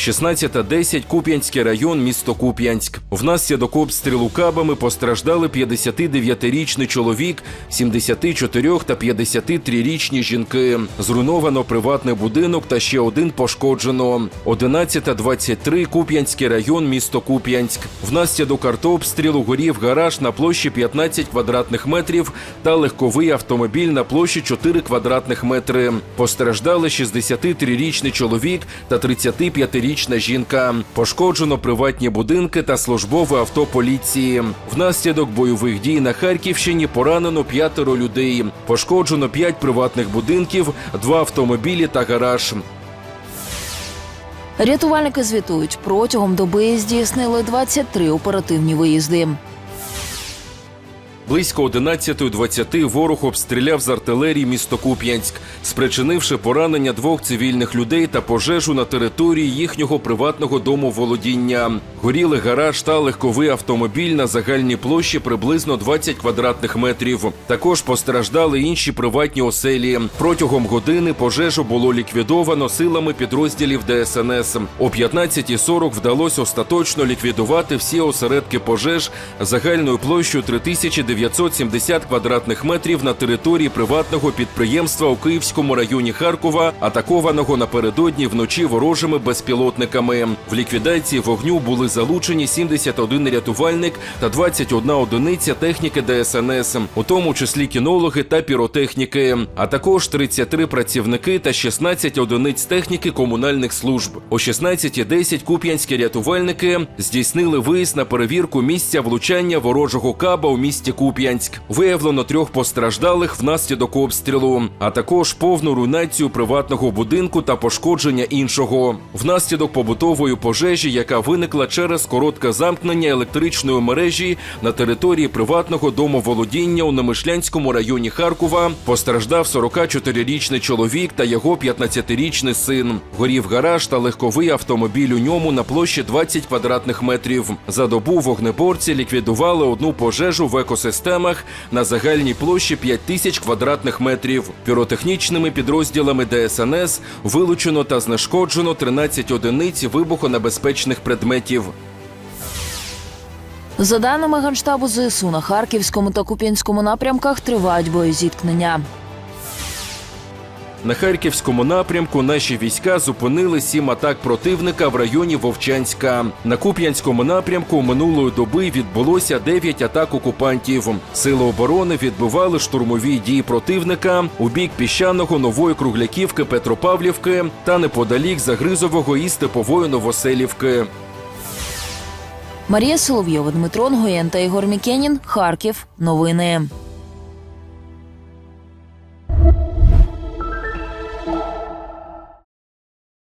16.10 Куп'янський район, місто Куп'янськ. Внаслідок обстрілу кабами постраждали 59-річний чоловік, 74 та 53-річні жінки. Зруйновано приватний будинок та ще один пошкоджено. 11.23 Куп'янський район, місто Куп'янськ. Внаслідок артобстрілу горів гараж на площі 15 квадратних метрів та легковий автомобіль на площі 4 квадратних метри. Постраждали 63-річний чоловік та 35-річна жінка. Пошкоджено приватні будинки та службове авто поліції. Внаслідок бойових дій на Харківщині поранено п'ятеро людей. Пошкоджено п'ять приватних будинків, два автомобілі та гараж. Рятувальники звітують, протягом доби здійснили 23 оперативні виїзди. Близько 11.20 ворог обстріляв з артилерії місто Куп'янськ, спричинивши поранення двох цивільних людей та пожежу на території їхнього приватного дому володіння. Горіли гараж та легковий автомобіль на загальній площі приблизно 20 квадратних метрів. Також постраждали інші приватні оселі. Протягом години пожежу було ліквідовано силами підрозділів ДСНС. О 15.40 вдалося остаточно ліквідувати всі осередки пожеж загальною площою 3900 970 квадратних метрів на території приватного підприємства у Київському районі Харкова, атакованого напередодні вночі ворожими безпілотниками. В ліквідації вогню були залучені 71 рятувальник та 21 одиниця техніки ДСНС, у тому числі кінологи та піротехніки, а також 33 працівники та 16 одиниць техніки комунальних служб. О 16.10 куп'янські рятувальники здійснили виїзд на перевірку місця влучання ворожого каба у місті Куп'янськ. Виявлено трьох постраждалих внаслідок обстрілу, а також повну руйнацію приватного будинку та пошкодження іншого. Внаслідок побутової пожежі, яка виникла через коротке замкнення електричної мережі на території приватного домоволодіння у Немишлянському районі Харкова, постраждав 44-річний чоловік та його 15-річний син. Горів гараж та легковий автомобіль у ньому на площі 20 квадратних метрів. За добу вогнеборці ліквідували одну пожежу в екосистемах на загальній площі 5 тисяч квадратних метрів. Піротехнічними підрозділами ДСНС вилучено та знешкоджено 13 одиниць вибухонебезпечних предметів. За даними Генштабу ЗСУ, на Харківському та Куп'янському напрямках тривають боєзіткнення. На харківському напрямку наші війська зупинили сім атак противника в районі Вовчанська. На Куп'янському напрямку минулої доби відбулося дев'ять атак окупантів. Сили оборони відбивали штурмові дії противника у бік піщаного нової Кругляківки Петропавлівки та неподалік Загризового і Степової Новоселівки. Марія Соловйова, Дмитро Нгоєн та Ігор Мікенін. Харків. Новини.